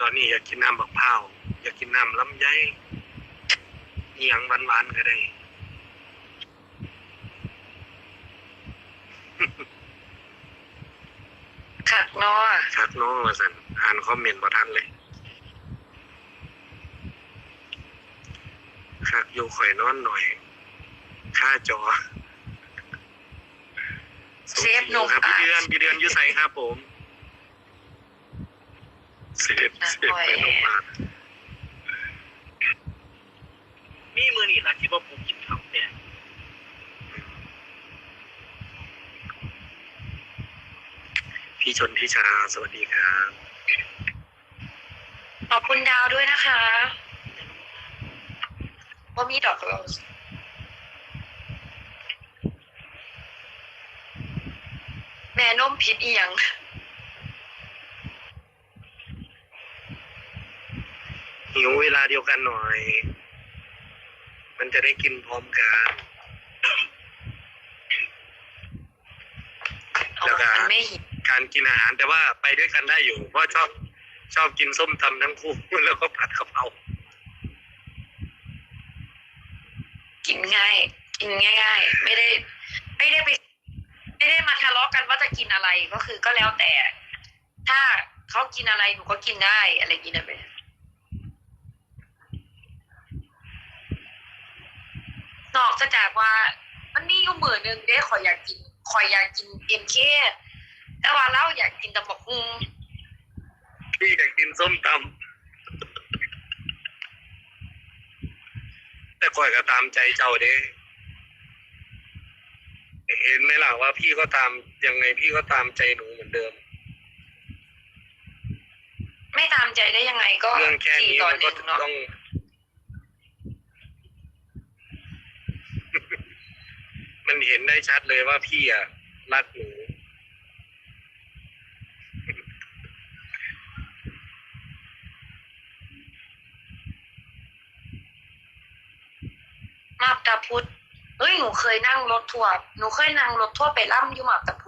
ตอนนี้อยากกินน้ำบักพร้าวอยากกินน้ำลำไยอหย่างหวานๆก็ได้คักเนาะคักโน้ว่าสันอ่านคอมเมนต์บ่ทันเลยคักอยู่ข่อยนอนหน่อย ค่าจอเซฟนมครับปาพี่เดือนพี่เดือนอยุ่ใส่ครับผม เซฟเซฟไปนมปาดมีมือนี่แหละที่ว่าผมกินข้าวเนี่ยพี่ชนทิชาสวัสดีครับขอบคุณดาวด้วยนะคะว่ามีดอกโรสแม่นมผิดอีหยัง หิวเวลาเดียวกันหน่อย มันจะได้กินพร้อมกันเอาแล้วก็มันไม่หิวการกินอาหารแต่ว่าไปด้วยกันได้อยู่ เพราะชอบชอบกินส้มตำทั้งคู่ แล้วก็ผัดกะเพรากินง่าย กินง่าย ๆ ไม่ได้ ไม่ได้ไปไม่ได้มาทะเลาะกันว่าจะกินอะไรก็คือก็แล้วแต่ ถ้าเขากินอะไรหนูก็กินได้อะไรกินได้ไปน อกจากว่า มันมีอยู่มือหนึ่งเด้ขอยอยากกินขอยอยากกินเอ็มเคแต่ว่าเราอยากกินตำบักหุ่งพี่อยากกินส้มตำแต่ก่อยก็ตามใจเจ้าเด้เห็นไหมล่ะว่าพี่ก็ตามยังไงพี่ก็ตามใจหนูเหมือนเดิม ไม่ตามใจได้ยังไงก็เรื่องแค่สี่นี้ต่อมันหก็นึ่งเนาะต้อง มันเห็นได้ชัดเลยว่าพี่อะรักหนูมาบตาพุธเฮ้ยหนูเคยนั่งรถทัวร์หนูเคยนั่งรถทัวร์ไปล่ำอยู่มาบตาพุธ